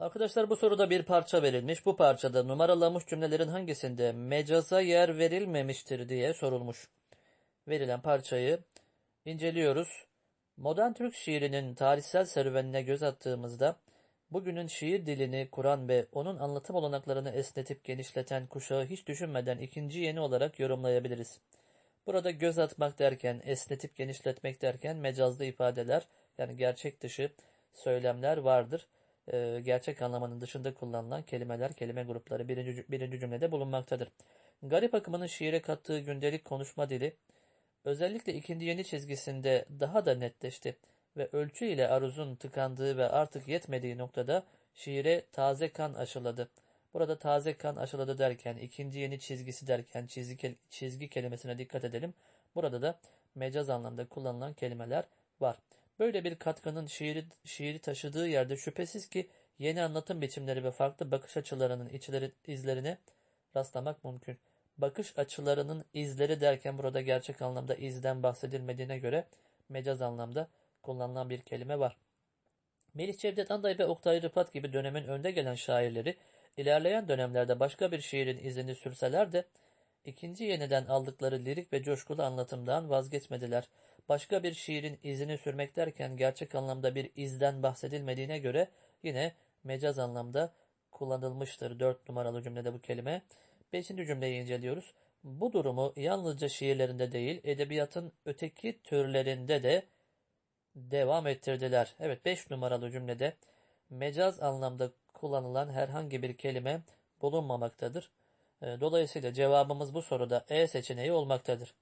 Arkadaşlar bu soruda bir parça verilmiş. Bu parçada numaralanmış cümlelerin hangisinde mecaza yer verilmemiştir diye sorulmuş. Verilen parçayı inceliyoruz. Modern Türk şiirinin tarihsel serüvenine göz attığımızda bugünün şiir dilini kuran ve onun anlatım olanaklarını esnetip genişleten kuşağı hiç düşünmeden ikinci yeni olarak yorumlayabiliriz. Burada göz atmak derken, esnetip genişletmek derken mecazlı ifadeler yani gerçek dışı söylemler vardır. Ee, gerçek anlamının dışında kullanılan kelimeler, kelime grupları birinci, birinci cümlede bulunmaktadır. Garip akımının şiire kattığı gündelik konuşma dili özellikle ikinci yeni çizgisinde daha da netleşti ve ölçü ile aruzun tıkandığı ve artık yetmediği noktada şiire taze kan aşıladı. Burada taze kan aşıladı derken, ikinci yeni çizgisi derken çizgi, çizgi kelimesine dikkat edelim. Burada da mecaz anlamda kullanılan kelimeler var. Böyle bir katkının şiiri, şiiri taşıdığı yerde şüphesiz ki yeni anlatım biçimleri ve farklı bakış açılarının içleri, izlerine rastlamak mümkün. Bakış açılarının izleri derken burada gerçek anlamda izden bahsedilmediğine göre mecaz anlamda kullanılan bir kelime var. Melih Cevdet Anday ve Oktay Rıfat gibi dönemin önde gelen şairleri ilerleyen dönemlerde başka bir şiirin izini sürseler de ikinci yeniden aldıkları lirik ve coşkulu anlatımdan vazgeçmediler. Başka bir şiirin izini sürmek derken gerçek anlamda bir izden bahsedilmediğine göre yine mecaz anlamda kullanılmıştır. Dört numaralı cümlede bu kelime. Beşinci cümleyi inceliyoruz. Bu durumu yalnızca şiirlerinde değil, edebiyatın öteki türlerinde de devam ettirdiler. Evet 5 numaralı cümlede mecaz anlamda kullanılan herhangi bir kelime bulunmamaktadır. Dolayısıyla cevabımız bu soruda E seçeneği olmaktadır.